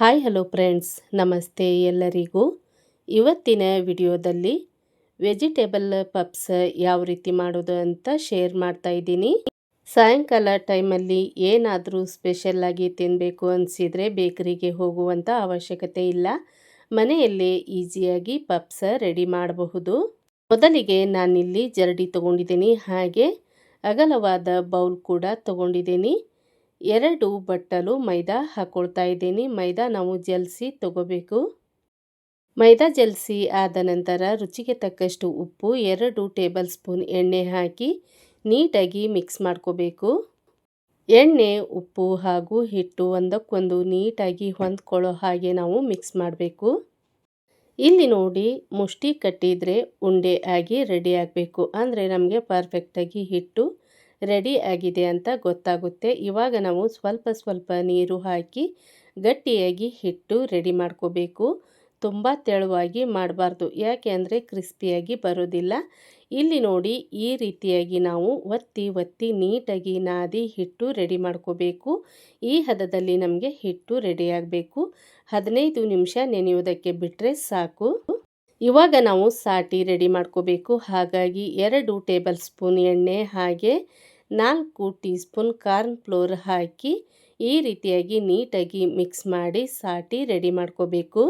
Hi, hello friends. ನಮಸ್ತೆ ಎಲ್ಲರಿಗೂ. ಇವತ್ತಿನ ವಿಡಿಯೋದಲ್ಲಿ ವೆಜಿಟೇಬಲ್ ಪಪ್ಸ್ ಯಾವ ರೀತಿ ಮಾಡೋದು ಅಂತ ಶೇರ್ ಮಾಡ್ತಾ ಇದ್ದೀನಿ. ಸಾಯಂಕಾಲ ಟೈಮಲ್ಲಿ ಏನಾದರೂ ಸ್ಪೆಷಲ್ಲಾಗಿ ತಿನ್ನಬೇಕು ಅನಿಸಿದರೆ ಬೇಕರಿಗೆ ಹೋಗುವಂಥ ಅವಶ್ಯಕತೆ ಇಲ್ಲ. ಮನೆಯಲ್ಲೇ ಈಸಿಯಾಗಿ ಪಪ್ಸ್ ರೆಡಿ ಮಾಡಬಹುದು. ಮೊದಲಿಗೆ ನಾನಿಲ್ಲಿ ಜರಡಿ ತೊಗೊಂಡಿದ್ದೀನಿ. ಹಾಗೆ ಅಗಲವಾದ ಬೌಲ್ ಕೂಡ ತೊಗೊಂಡಿದ್ದೀನಿ. ಎರಡು ಬಟ್ಟಲು ಮೈದಾ ಹಾಕ್ಕೊಳ್ತಾ ಇದ್ದೀನಿ. ಮೈದಾ ನಾವು ಜಲ್ಸಿ ತಗೋಬೇಕು. ಮೈದಾ ಜಲ್ಸಿ ಆದ ನಂತರ ರುಚಿಗೆ ತಕ್ಕಷ್ಟು ಉಪ್ಪು, ಎರಡು ಟೇಬಲ್ ಸ್ಪೂನ್ ಎಣ್ಣೆ ಹಾಕಿ ನೀಟಾಗಿ ಮಿಕ್ಸ್ ಮಾಡ್ಕೋಬೇಕು. ಎಣ್ಣೆ, ಉಪ್ಪು ಹಾಗೂ ಹಿಟ್ಟು ಒಂದಕ್ಕೊಂದು ನೀಟಾಗಿ ಹೊಂದ್ಕೊಳ್ಳೋ ಹಾಗೆ ನಾವು ಮಿಕ್ಸ್ ಮಾಡಬೇಕು. ಇಲ್ಲಿ ನೋಡಿ ಮುಷ್ಟಿ ಕಟ್ಟಿದರೆ ಉಂಡೆ ಆಗಿ ರೆಡಿ ಆಗಬೇಕು. ಅಂದರೆ ನಮಗೆ ಪರ್ಫೆಕ್ಟಾಗಿ ಹಿಟ್ಟು ರೆಡಿ ಆಗಿದೆ ಅಂತ ಗೊತ್ತಾಗುತ್ತೆ. ಇವಾಗ ನಾವು ಸ್ವಲ್ಪ ಸ್ವಲ್ಪ ನೀರು ಹಾಕಿ ಗಟ್ಟಿಯಾಗಿ ಹಿಟ್ಟು ರೆಡಿ ಮಾಡ್ಕೋಬೇಕು. ತುಂಬ ತೆಳುವಾಗಿ ಮಾಡಬಾರ್ದು, ಯಾಕೆ ಅಂದರೆ ಕ್ರಿಸ್ಪಿಯಾಗಿ ಬರೋದಿಲ್ಲ. ಇಲ್ಲಿ ನೋಡಿ, ಈ ರೀತಿಯಾಗಿ ನಾವು ಒತ್ತಿ ಒತ್ತಿ ನೀಟಾಗಿ ನಾದಿ ಹಿಟ್ಟು ರೆಡಿ ಮಾಡ್ಕೋಬೇಕು. ಈ ಹದದಲ್ಲಿ ನಮಗೆ ಹಿಟ್ಟು ರೆಡಿ ಆಗಬೇಕು. ಹದಿನೈದು ನಿಮಿಷ ನೆನೆಯುವುದಕ್ಕೆ ಬಿಟ್ಟರೆ ಸಾಕು. ಇವಾಗ ನಾವು ಸಾಟಿ ರೆಡಿ ಮಾಡ್ಕೋಬೇಕು. ಹಾಗಾಗಿ ಎರಡು ಟೇಬಲ್ ಸ್ಪೂನ್ ಎಣ್ಣೆ ಹಾಗೆ ನಾಲ್ಕು ಟೀ ಸ್ಪೂನ್ ಕಾರ್ನ್ ಫ್ಲೋರ್ ಹಾಕಿ ಈ ರೀತಿಯಾಗಿ ನೀಟಾಗಿ ಮಿಕ್ಸ್ ಮಾಡಿ ಸಾಟಿ ರೆಡಿ ಮಾಡ್ಕೋಬೇಕು.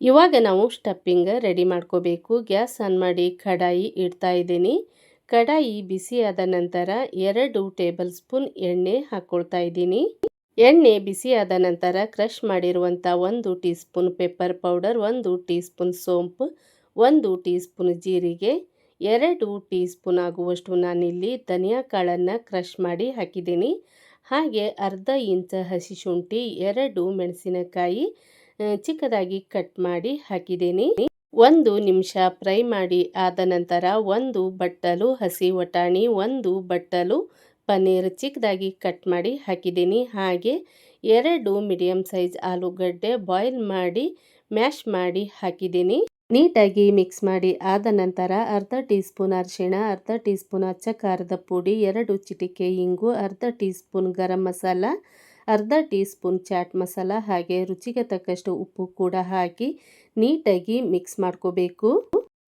ಇವಾಗ ನಾವು ಸ್ಟಪ್ಪಿಂಗ ರೆಡಿ ಮಾಡ್ಕೋಬೇಕು. ಗ್ಯಾಸ್ ಆನ್ ಮಾಡಿ ಕಡಾಯಿ ಇಡ್ತಾ ಇದ್ದೀನಿ. ಕಡಾಯಿ ಬಿಸಿಯಾದ ನಂತರ ಎರಡು ಟೇಬಲ್ ಸ್ಪೂನ್ ಎಣ್ಣೆ ಹಾಕ್ಕೊಳ್ತಾ ಇದ್ದೀನಿ. ಎಣ್ಣೆ ಬಿಸಿಯಾದ ನಂತರ ಕ್ರಷ್ ಮಾಡಿರುವಂಥ ಒಂದು ಟೀ ಸ್ಪೂನ್ ಪೆಪ್ಪರ್ ಪೌಡರ್, ಒಂದು ಟೀ ಸ್ಪೂನ್ ಸೋಂಪು, ಒಂದು ಟೀ ಸ್ಪೂನ್ ಜೀರಿಗೆ, ಎರಡು ಟೀ ಸ್ಪೂನ್ ಆಗುವಷ್ಟು ನಾನಿಲ್ಲಿ ಧನಿಯಾ ಕಾಳನ್ನು ಕ್ರಷ್ ಮಾಡಿ ಹಾಕಿದ್ದೀನಿ. ಹಾಗೆ ಅರ್ಧ ಇಂಚ ಹಸಿ ಶುಂಠಿ, ಎರಡು ಮೆಣಸಿನಕಾಯಿ ಚಿಕ್ಕದಾಗಿ ಕಟ್ ಮಾಡಿ ಹಾಕಿದ್ದೀನಿ. ಒಂದು ನಿಮಿಷ ಫ್ರೈ ಮಾಡಿ ಆದ ನಂತರ ಒಂದು ಬಟ್ಟಲು, ಹಸಿ ವಟಾಣಿ, ಒಂದು ಬಟ್ಟಲು ಪನ್ನೀರ್ ಚಿಕ್ಕದಾಗಿ ಕಟ್ ಮಾಡಿ ಹಾಕಿದ್ದೀನಿ. ಹಾಗೆ ಎರಡು ಮೀಡಿಯಮ್ ಸೈಜ್ ಆಲೂಗಡ್ಡೆ ಬಾಯ್ಲ್ ಮಾಡಿ ಮ್ಯಾಶ್ ಮಾಡಿ ಹಾಕಿದ್ದೀನಿ. ನೀಟಾಗಿ ಮಿಕ್ಸ್ ಮಾಡಿ ಆದ ನಂತರ ಅರ್ಧ ಟೀ ಸ್ಪೂನ್ ಅರಿಶಿಣ, ಅರ್ಧ ಟೀ ಸ್ಪೂನ್ ಅಚ್ಚ ಖಾರದ ಪುಡಿ, ಎರಡು ಚಿಟಿಕೆ ಇಂಗು, ಅರ್ಧ ಟೀ ಸ್ಪೂನ್ ಗರಂ ಮಸಾಲ, ಅರ್ಧ ಟೀ ಸ್ಪೂನ್ ಚಾಟ್ ಮಸಾಲ, ಹಾಗೆ ರುಚಿಗೆ ತಕ್ಕಷ್ಟು ಉಪ್ಪು ಕೂಡ ಹಾಕಿ ನೀಟಾಗಿ ಮಿಕ್ಸ್ ಮಾಡ್ಕೋಬೇಕು.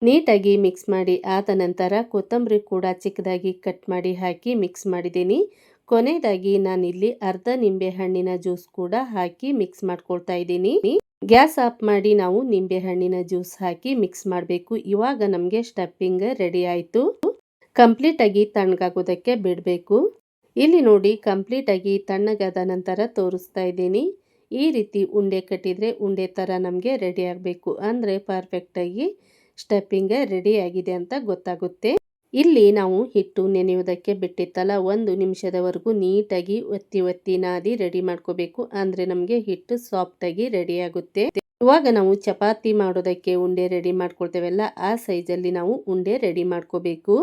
ನೀಟಾಗಿ ಮಿಕ್ಸ್ ಮಾಡಿ ಆದ ನಂತರ ಕೊತ್ತಂಬರಿ ಕೂಡ ಚಿಕ್ಕದಾಗಿ ಕಟ್ ಮಾಡಿ ಹಾಕಿ ಮಿಕ್ಸ್ ಮಾಡಿದ್ದೀನಿ. ಕೊನೆಯದಾಗಿ ನಾನಿಲ್ಲಿ ಅರ್ಧ ನಿಂಬೆ ಹಣ್ಣಿನ ಜ್ಯೂಸ್ ಕೂಡ ಹಾಕಿ ಮಿಕ್ಸ್ ಮಾಡ್ಕೊಳ್ತಾ ಇದ್ದೀನಿ. ಗ್ಯಾಸ್ ಆಫ್ ಮಾಡಿ ನಾವು ನಿಂಬೆ ಹಣ್ಣಿನ ಜ್ಯೂಸ್ ಹಾಕಿ ಮಿಕ್ಸ್ ಮಾಡಬೇಕು. ಇವಾಗ ನಮಗೆ ಸ್ಟಫಿಂಗ್ ರೆಡಿ ಆಯಿತು. ಕಂಪ್ಲೀಟಾಗಿ ತಣ್ಣಗಾಗೋದಕ್ಕೆ ಬಿಡಬೇಕು. ಇಲ್ಲಿ ನೋಡಿ ಕಂಪ್ಲೀಟಾಗಿ ತಣ್ಣಗಾದ ನಂತರ ತೋರಿಸ್ತಾ ಇದ್ದೀನಿ. ಈ ರೀತಿ ಉಂಡೆ ಕಟ್ಟಿದರೆ ಉಂಡೆ ಥರ ನಮಗೆ ರೆಡಿ ಆಗಬೇಕು. ಅಂದರೆ ಪರ್ಫೆಕ್ಟಾಗಿ ಸ್ಟಫಿಂಗ್ ರೆಡಿ ಆಗಿದೆ ಅಂತ ಗೊತ್ತಾಗುತ್ತೆ. ಇಲ್ಲಿ ನಾವು ಹಿಟ್ಟು ನೆನೆಯುವುದಕ್ಕೆ ಬಿಟ್ಟಿತ್ತಲ್ಲ, ಒಂದು ನಿಮಿಷದವರೆಗೂ ನೀಟಾಗಿ ಒತ್ತಿ ಒತ್ತಿ ನಾದಿ ರೆಡಿ ಮಾಡ್ಕೋಬೇಕು. ಅಂದ್ರೆ ನಮಗೆ ಹಿಟ್ಟು ಸಾಫ್ಟಾಗಿ ರೆಡಿ ಆಗುತ್ತೆ. ಇವಾಗ ನಾವು ಚಪಾತಿ ಮಾಡೋದಕ್ಕೆ ಉಂಡೆ ರೆಡಿ ಮಾಡ್ಕೊಳ್ತೇವಲ್ಲ, ಆ ಸೈಜಲ್ಲಿ ನಾವು ಉಂಡೆ ರೆಡಿ ಮಾಡ್ಕೋಬೇಕು.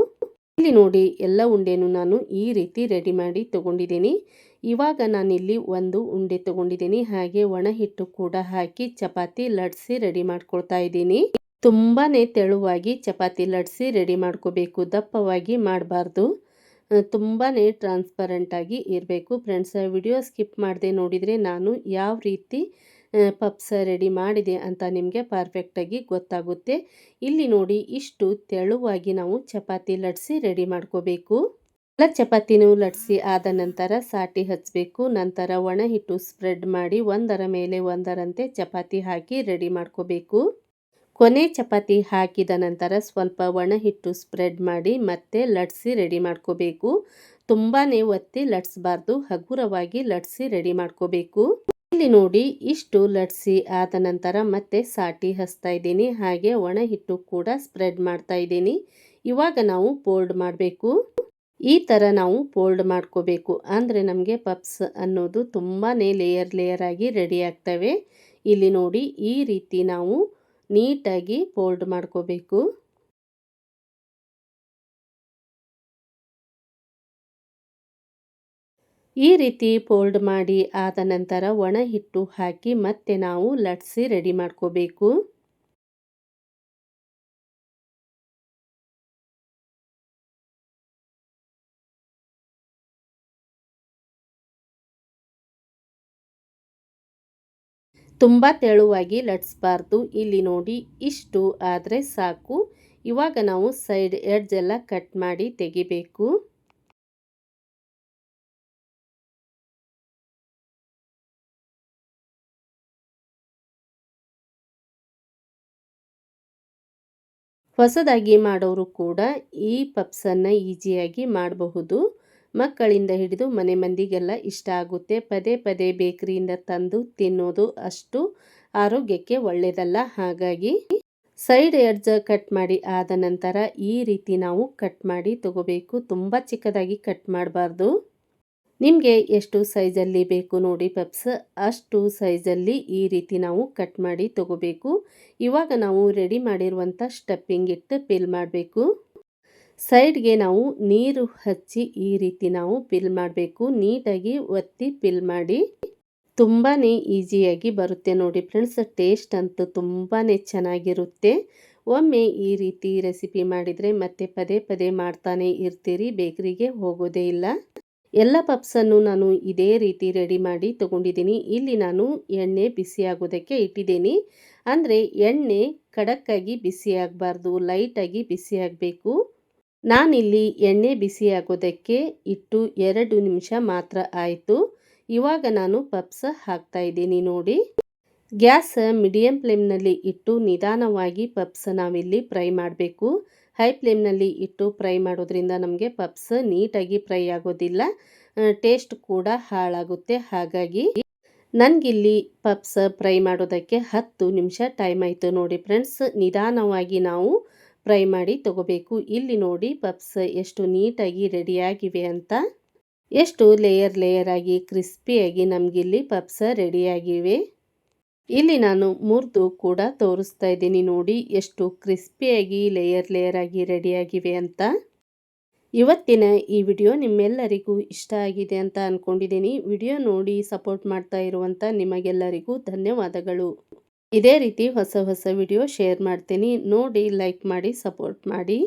ಇಲ್ಲಿ ನೋಡಿ, ಎಲ್ಲ ಉಂಡೆನು ನಾನು ಈ ರೀತಿ ರೆಡಿ ಮಾಡಿ ತಗೊಂಡಿದ್ದೀನಿ. ಇವಾಗ ನಾನಿಲ್ಲಿ ಒಂದು ಉಂಡೆ ತಗೊಂಡಿದ್ದೀನಿ. ಹಾಗೆ ಒಣ ಹಿಟ್ಟು ಕೂಡ ಹಾಕಿ ಚಪಾತಿ ಲಡ್ಸಿ ರೆಡಿ ಮಾಡ್ಕೊಳ್ತಾ ಇದ್ದೀನಿ. ತುಂಬಾ ತೆಳುವಾಗಿ ಚಪಾತಿ ಲಟ್ಸಿ ರೆಡಿ ಮಾಡ್ಕೋಬೇಕು. ದಪ್ಪವಾಗಿ ಮಾಡಬಾರ್ದು. ತುಂಬಾ ಟ್ರಾನ್ಸ್ಪರೆಂಟಾಗಿ ಇರಬೇಕು. ಫ್ರೆಂಡ್ಸ್ ವಿಡಿಯೋ ಸ್ಕಿಪ್ ಮಾಡದೆ ನೋಡಿದರೆ ನಾನು ಯಾವ ರೀತಿ ಪಪ್ಸ್ ರೆಡಿ ಮಾಡಿದೆ ಅಂತ ನಿಮಗೆ ಪರ್ಫೆಕ್ಟಾಗಿ ಗೊತ್ತಾಗುತ್ತೆ. ಇಲ್ಲಿ ನೋಡಿ, ಇಷ್ಟು ತೆಳುವಾಗಿ ನಾವು ಚಪಾತಿ ಲಟ್ಸಿ ರೆಡಿ ಮಾಡ್ಕೋಬೇಕು. ಎಲ್ಲ ಚಪಾತಿನೂ ಲಟ್ಸಿ ಆದ ನಂತರ ಸಾಟಿ ಹಚ್ಚಬೇಕು ನಂತರ ಒಣ ಹಿಟ್ಟು ಸ್ಪ್ರೆಡ್ ಮಾಡಿ ಒಂದರ ಮೇಲೆ ಒಂದರಂತೆ ಚಪಾತಿ ಹಾಕಿ ರೆಡಿ ಮಾಡ್ಕೋಬೇಕು. ಕೊನೆ ಚಪಾತಿ ಹಾಕಿದ ನಂತರ ಸ್ವಲ್ಪ ಒಣ ಹಿಟ್ಟು ಸ್ಪ್ರೆಡ್ ಮಾಡಿ ಮತ್ತೆ ಲಟ್ಸಿ ರೆಡಿ ಮಾಡ್ಕೋಬೇಕು. ತುಂಬಾ ಒತ್ತಿ ಲಟ್ಸಬಾರ್ದು, ಹಗುರವಾಗಿ ಲಟ್ಸಿ ರೆಡಿ ಮಾಡ್ಕೋಬೇಕು. ಇಲ್ಲಿ ನೋಡಿ ಇಷ್ಟು ಲಟ್ಸಿ ಆದ ನಂತರ ಮತ್ತೆ ಸಾಟಿ ಹಚ್ತಾ ಇದ್ದೀನಿ. ಹಾಗೆ ಒಣ ಹಿಟ್ಟು ಕೂಡ ಸ್ಪ್ರೆಡ್ ಮಾಡ್ತಾ ಇದ್ದೀನಿ. ಇವಾಗ ನಾವು ಪೋಲ್ಡ್ ಮಾಡಬೇಕು. ಈ ಥರ ನಾವು ಪೋಲ್ಡ್ ಮಾಡ್ಕೋಬೇಕು. ಅಂದರೆ ನಮಗೆ ಪಪ್ಸ್ ಅನ್ನೋದು ತುಂಬಾ ಲೇಯರ್ ಲೇಯರ್ ಆಗಿ ರೆಡಿ ಆಗ್ತವೆ. ಇಲ್ಲಿ ನೋಡಿ ಈ ರೀತಿ ನಾವು ನೀಟಾಗಿ ಫೋಲ್ಡ್ ಮಾಡ್ಕೋಬೇಕು. ಈ ರೀತಿ ಫೋಲ್ಡ್ ಮಾಡಿ ಆದ ನಂತರ ಒಣ ಹಿಟ್ಟು ಹಾಕಿ ಮತ್ತೆ ನಾವು ಲಟ್ಸಿ ರೆಡಿ ಮಾಡ್ಕೋಬೇಕು. ತುಂಬ ತೆಳುವಾಗಿ ಲಟ್ಸ್ಬಾರ್ದು ಇಲ್ಲಿ ನೋಡಿ ಇಷ್ಟು ಆದರೆ ಸಾಕು. ಇವಾಗ ನಾವು ಸೈಡ್ ಎಡ್ಜ್ ಎಲ್ಲ ಕಟ್ ಮಾಡಿ ತೆಗಿಬೇಕು. ಹೊಸದಾಗಿ ಮಾಡೋರು ಕೂಡ ಈ ಪಪ್ಸನ್ನು ಈಜಿಯಾಗಿ ಮಾಡಬಹುದು. ಮಕ್ಕಳಿಂದ ಹಿಡಿದು ಮನೆ ಮಂದಿಗೆಲ್ಲ ಇಷ್ಟ ಆಗುತ್ತೆ. ಪದೇ ಪದೇ ಬೇಕರಿಯಿಂದ ತಂದು ತಿನ್ನೋದು ಅಷ್ಟು ಆರೋಗ್ಯಕ್ಕೆ ಒಳ್ಳೆಯದಲ್ಲ ಹಾಗಾಗಿ ಸೈಡ್ ಎಡ್ಜ್ ಕಟ್ ಮಾಡಿ ಆದ ನಂತರ ಈ ರೀತಿ ನಾವು ಕಟ್ ಮಾಡಿ ತಗೋಬೇಕು. ತುಂಬ ಚಿಕ್ಕದಾಗಿ ಕಟ್ ಮಾಡಬಾರ್ದು. ನಿಮಗೆ ಎಷ್ಟು ಸೈಜಲ್ಲಿ ಬೇಕು ನೋಡಿ ಪಪ್ಸ್. ಅಷ್ಟು ಸೈಜಲ್ಲಿ ಈ ರೀತಿ ನಾವು ಕಟ್ ಮಾಡಿ ತಗೋಬೇಕು. ಇವಾಗ ನಾವು ರೆಡಿ ಮಾಡಿರುವಂಥ ಸ್ಟಪ್ಪಿಂಗ್ ಇಟ್ಟು ಫಿಲ್ ಮಾಡಬೇಕು. ಸೈಡ್ಗೆ ನಾವು ನೀರು ಹಚ್ಚಿ ಈ ರೀತಿ ನಾವು ಪಿಲ್ ಮಾಡಬೇಕು. ನೀಟಾಗಿ ಒತ್ತಿ ಪಿಲ್ ಮಾಡಿ ತುಂಬಾ ಈಸಿಯಾಗಿ ಬರುತ್ತೆ ನೋಡಿ ಫ್ರೆಂಡ್ಸ್. ಟೇಸ್ಟ್ ಅಂತೂ ತುಂಬಾ ಚೆನ್ನಾಗಿರುತ್ತೆ. ಒಮ್ಮೆ ಈ ರೀತಿ ರೆಸಿಪಿ ಮಾಡಿದರೆ ಮತ್ತೆ ಪದೇ ಪದೇ ಮಾಡ್ತಾನೆ ಇರ್ತೀರಿ, ಬೇಕರಿಗೆ ಹೋಗೋದೇ ಇಲ್ಲ. ಎಲ್ಲ ಪಪ್ಸನ್ನು ನಾನು ಇದೇ ರೀತಿ ರೆಡಿ ಮಾಡಿ ತಗೊಂಡಿದ್ದೀನಿ. ಇಲ್ಲಿ ನಾನು ಎಣ್ಣೆ ಬಿಸಿಯಾಗೋದಕ್ಕೆ ಇಟ್ಟಿದ್ದೀನಿ. ಅಂದರೆ ಎಣ್ಣೆ ಖಡಕ್ಕಾಗಿ ಬಿಸಿಯಾಗಬಾರ್ದು, ಲೈಟಾಗಿ ಬಿಸಿ ಆಗಬೇಕು ನಾನಿಲ್ಲಿ ಎಣ್ಣೆ ಬಿಸಿ ಆಗೋದಕ್ಕೆ ಇಟ್ಟು ಎರಡು ನಿಮಿಷ ಮಾತ್ರ ಆಯಿತು. ಇವಾಗ ನಾನು ಪಪ್ಸ್ ಹಾಕ್ತಾ ಇದ್ದೀನಿ ನೋಡಿ. ಗ್ಯಾಸ್ ಮೀಡಿಯಂ ಫ್ಲೇಮ್ನಲ್ಲಿ ಇಟ್ಟು ನಿಧಾನವಾಗಿ ಪಪ್ಸ್ ನಾವಿಲ್ಲಿ ಫ್ರೈ ಮಾಡಬೇಕು. ಹೈ ಫ್ಲೇಮ್ನಲ್ಲಿ ಇಟ್ಟು ಫ್ರೈ ಮಾಡೋದ್ರಿಂದ ನಮಗೆ ಪಪ್ಸ್ ನೀಟಾಗಿ ಫ್ರೈ ಆಗೋದಿಲ್ಲ. ಟೇಸ್ಟ್ ಕೂಡ ಹಾಳಾಗುತ್ತೆ. ಹಾಗಾಗಿ ನನಗಿಲ್ಲಿ ಪಪ್ಸ್ ಫ್ರೈ ಮಾಡೋದಕ್ಕೆ ಹತ್ತು ನಿಮಿಷ ಟೈಮ್ ಆಯಿತು ನೋಡಿ ಫ್ರೆಂಡ್ಸ್. ನಿಧಾನವಾಗಿ ನಾವು ಫ್ರೈ ಮಾಡಿ ತಗೋಬೇಕು. ಇಲ್ಲಿ ನೋಡಿ ಪಪ್ಸ್ ಎಷ್ಟು ನೀಟಾಗಿ ರೆಡಿಯಾಗಿವೆ ಅಂತ. ಎಷ್ಟು ಲೇಯರ್ ಲೇಯರ್ ಆಗಿ ಕ್ರಿಸ್ಪಿಯಾಗಿ ನಮಗಿಲ್ಲಿ ಪಪ್ಸ್ ರೆಡಿಯಾಗಿವೆ. ಇಲ್ಲಿ ನಾನು ಮುರಿದು ಕೂಡ ತೋರಿಸ್ತಾ ಇದ್ದೀನಿ ನೋಡಿ ಎಷ್ಟು ಕ್ರಿಸ್ಪಿಯಾಗಿ ಲೇಯರ್ ಲೇಯರ್ ಆಗಿ ರೆಡಿಯಾಗಿವೆ ಅಂತ. ಇವತ್ತಿನ ಈ ವಿಡಿಯೋ ನಿಮ್ಮೆಲ್ಲರಿಗೂ ಇಷ್ಟ ಆಗಿದೆ ಅಂತ ಅಂದ್ಕೊಂಡಿದ್ದೀನಿ ವಿಡಿಯೋ ನೋಡಿ ಸಪೋರ್ಟ್ ಮಾಡ್ತಾ ಇರುವಂಥ ನಿಮಗೆಲ್ಲರಿಗೂ ಧನ್ಯವಾದಗಳು. ಇದೇ ರೀತಿ ಹೊಸ ಹೊಸ ವಿಡಿಯೋ ಶೇರ್ ಮಾಡ್ತೀನಿ. ನೋಡಿ ಲೈಕ್ ಮಾಡಿ ಸಪೋರ್ಟ್ ಮಾಡಿ.